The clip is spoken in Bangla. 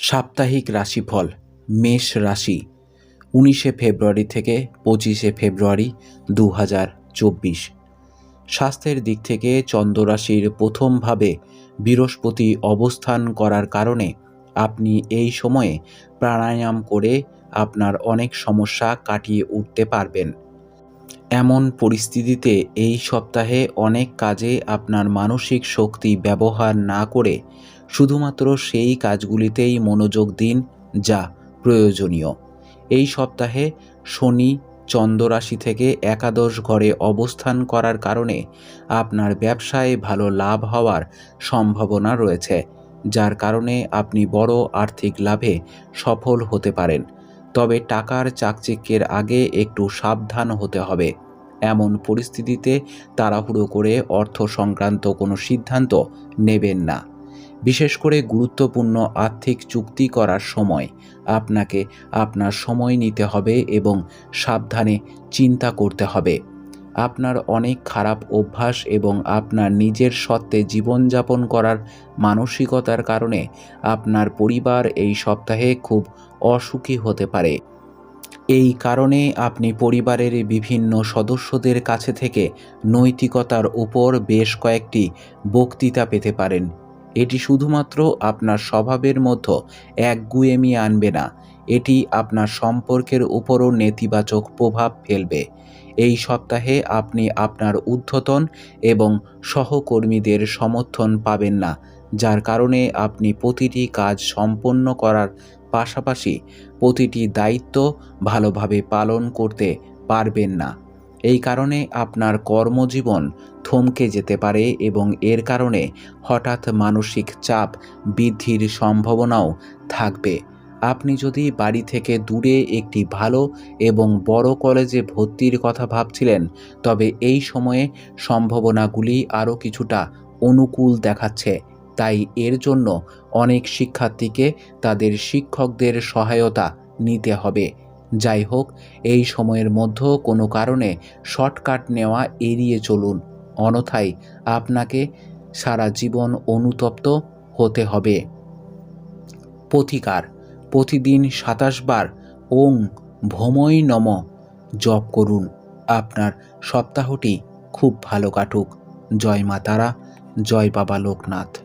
সাপ্তাহিক রাশিফল মেষ রাশি, উনিশে ফেব্রুয়ারি থেকে পঁচিশে ফেব্রুয়ারি দু হাজার চব্বিশ। স্বাস্থ্যের দিক থেকে চন্দ্র রাশির প্রথমভাবে বৃহস্পতি অবস্থান করার কারণে আপনি এই সময়ে প্রাণায়াম করে আপনার অনেক সমস্যা কাটিয়ে উঠতে পারবেন। এমন পরিস্থিতিতে এই সপ্তাহে অনেক কাজে আপনার মানসিক শক্তি ব্যবহার না করে শুধুমাত্র সেই কাজগুলিতেই মনোযোগ দিন যা প্রয়োজনীয়। এই সপ্তাহে শনি চন্দ্র রাশি থেকে একাদশ ঘরে অবস্থান করার কারণে আপনার ব্যবসায় ভালো লাভ হওয়ার সম্ভাবনা রয়েছে, যার কারণে আপনি বড় আর্থিক লাভে সফল হতে পারেন। তবে টাকার চাকচিক্যের আগে একটু সাবধান হতে হবে। এমন পরিস্থিতিতে তাড়াহুড়ো করে অর্থ সংক্রান্ত কোনো সিদ্ধান্ত নেবেন না। বিশেষ করে গুরুত্বপূর্ণ আর্থিক চুক্তি করার সময় আপনাকে আপনার সময় নিতে হবে এবং সাবধানে চিন্তা করতে হবে। আপনার অনেক খারাপ অভ্যাস এবং আপনার নিজের সত্ত্বে জীবনযাপন করার মানসিকতার কারণে আপনার পরিবার এই সপ্তাহে খুব অসুখী হতে পারে। এই কারণে আপনি পরিবারের বিভিন্ন সদস্যদের কাছে থেকে নৈতিকতার উপর বেশ কয়েকটি বক্তৃতা পেতে পারেন। এটি শুধুমাত্র আপনার স্বভাবের মধ্যে একগুয়েমি আনবে না। এটি আপনার সম্পর্কের উপরও নেতিবাচক প্রভাব ফেলবে। এই সপ্তাহে আপনি আপনার ঊর্ধ্বতন এবং সহকর্মীদের সমর্থন পাবেন না, যার কারণে আপনি প্রতিটি কাজ সম্পন্ন করার পাশাপাশি প্রতিটি দায়িত্ব ভালোভাবে পালন করতে পারবেন না। এই কারণে আপনার কর্মজীবন থমকে যেতে পারে এবং এর কারণে হঠাৎ মানসিক চাপ বৃদ্ধির সম্ভাবনাও থাকবে। আপনি যদি বাড়ি থেকে দূরে একটি ভালো এবং বড় কলেজে ভর্তির কথা ভাবছিলেন, তবে এই সময়ে সম্ভাবনাগুলি আরও কিছুটা অনুকূল দেখাচ্ছে। তাই এর জন্য অনেক শিক্ষার্থীকে তাদের শিক্ষকদের সহায়তা নিতে হবে। যাই হোক, এই সময়ের মধ্যে কোনো কারণে শর্টকাট নেওয়া এড়িয়ে চলুন। অন্যথায় আপনাকে সারা জীবন অনুতপ্ত হতে হবে। প্রতিকার প্রতিদিন সাতাশ বার ওং ভ্রময় নম জপ করুন। আপনার সপ্তাহটি খুব ভালো কাটুক। জয় মা তারা, জয় বাবা লোকনাথ।